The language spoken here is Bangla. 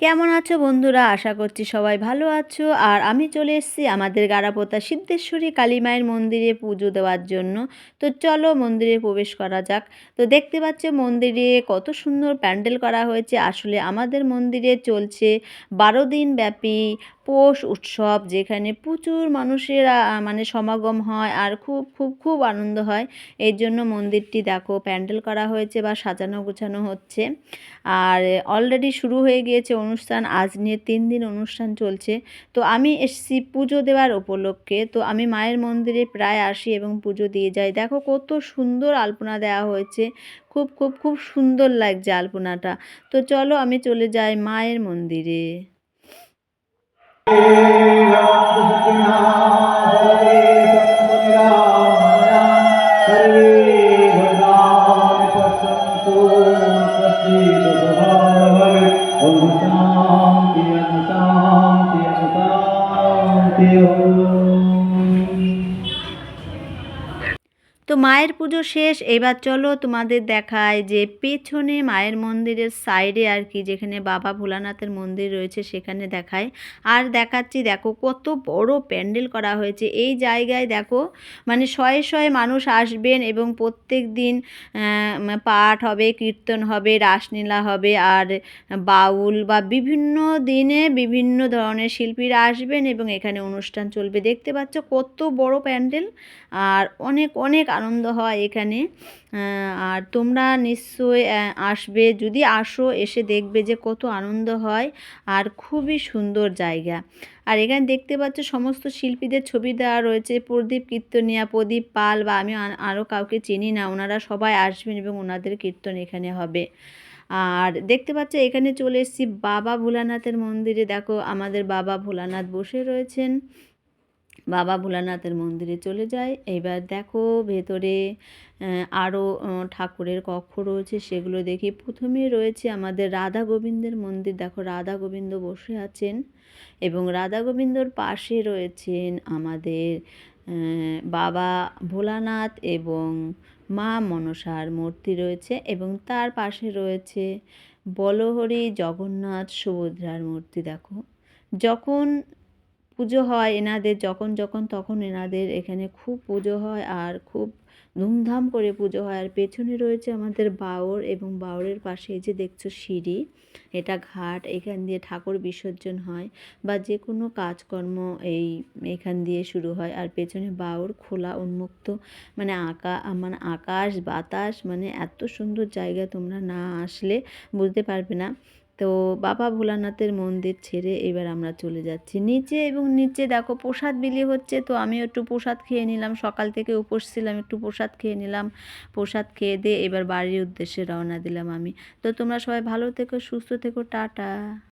কেমন আছো বন্ধুরা? আশা করছি সবাই ভালো আছো। আর আমি চলে এসেছি আমাদের গারাপোতা সিদ্ধেশ্বরী কালী মায়ের মন্দিরে পুজো দেওয়ার জন্য। তো চলো মন্দিরে প্রবেশ করা যাক। তো দেখতে পাচ্ছ মন্দিরে কত সুন্দর প্যান্ডেল করা হয়েছে। আসলে আমাদের মন্দিরে চলছে বারো দিন ব্যাপী পৌষ উৎসব, যেখানে প্রচুর মানুষের মানে সমাগম হয় আর খুব খুব খুব আনন্দ হয়। এই জন্য মন্দিরটি দেখো প্যান্ডেল করা হয়েছে বা সাজানো গোছানো হচ্ছে। আর অলরেডি শুরু হয়ে গিয়েছে অনুষ্ঠান, আজ নিয়ে তিন দিন অনুষ্ঠান চলছে। তো আমি এসছি পুজো দেওয়ার উপলক্ষে। তো আমি মায়ের মন্দিরে প্রায় আসি এবং পুজো দিয়ে যাই। দেখো কত সুন্দর আলপনা দেওয়া হয়েছে। খুব খুব খুব সুন্দর লাগছে আলপনাটা। তো চলো আমি চলে যাই মায়ের মন্দিরে। শান্তি তো মায়ের পুজো শেষ, এবার চলো তোমাদের দেখায় যে পেছনে মায়ের মন্দিরের সাইডে আর কি, যেখানে বাবা ভোলানাথের মন্দির রয়েছে, সেখানে দেখায় আর দেখাচ্ছি, দেখো কত বড় প্যান্ডেল করা হয়েছে। এই জায়গায় দেখো মানে শয়ে শয়ে মানুষ আসবেন এবং প্রত্যেক দিন পাঠ হবে, কীর্তন হবে, রাসলীলা হবে, আর বাউল বা বিভিন্ন দিনে বিভিন্ন ধরনের শিল্পীরা আসবেন এবং এখানে অনুষ্ঠান চলবে। দেখতে পাচ্ছ কত বড় প্যান্ডেল, আর অনেক অনেক আনন্দ হয় এখানে। আর তোমরা নিশ্চয় আসবে। যদি আসো, এসে দেখবে যে কত আনন্দ হয় আর খুবই সুন্দর জায়গা। আর এখানে দেখতে পাচ্ছ সমস্ত শিল্পীদের ছবি দেওয়া রয়েছে। প্রদীপ কীর্তনিয়া, প্রদীপ পাল বা আমি আরও কাউকে চিনি না, ওনারা সবাই আসবেন এবং ওনাদের কীর্তন এখানে হবে। আর দেখতে পাচ্ছ এখানে চলে এসেছি বাবা ভোলানাথের মন্দিরে। দেখো আমাদের বাবা ভোলানাথ বসে রয়েছেন। বাবা ভোলানাথের মন্দিরে চলে যায়। এবার দেখো ভেতরে আরও ঠাকুরের কক্ষ রয়েছে, সেগুলো দেখি। প্রথমে রয়েছে আমাদের রাধা গোবিন্দের মন্দির। দেখো রাধা গোবিন্দ বসে আছেন এবং রাধা গোবিন্দর পাশে রয়েছেন আমাদের বাবা ভোলানাথ এবং মা মনসার মূর্তি রয়েছে এবং তার পাশে রয়েছে বলহরি জগন্নাথ সুভদ্রার মূর্তি। দেখো যখন পুজো হয় এনাদের, যখন যখন তখন এনাদের এখানে খুব পুজো হয় আর খুব ধুমধাম করে পুজো হয়। আর পেছনে রয়েছে আমাদের বাউর এবং বাউরের পাশে এই যে দেখছ সিঁড়ি, এটা ঘাট, এখান দিয়ে ঠাকুর বিসর্জন হয় বা যে কোনো কাজকর্ম এই এখান দিয়ে শুরু হয়। আর পেছনে বাউর খোলা উন্মুক্ত মানে আকা মানে আকাশ, বাতাস মানে এত সুন্দর জায়গা তোমরা না আসলে বুঝতে পারবে না। তো বাবা ভোলানাথের মন্দির ছেড়ে এবার আমরা চলে যাচ্ছি। নিচে এবং নিচে দেখো প্রসাদ বিলি হচ্ছে, তো আমি একটু প্রসাদ খেয়ে নিলাম। সকাল থেকে উপোস ছিলাম, একটু প্রসাদ খেয়ে নিলাম। প্রসাদ খেয়ে দিয়ে এবার বাড়ির উদ্দেশ্যে রওনা দিলাম আমি। তো তোমরা সবাই ভালো থেকো, সুস্থ থেকো, টাটা।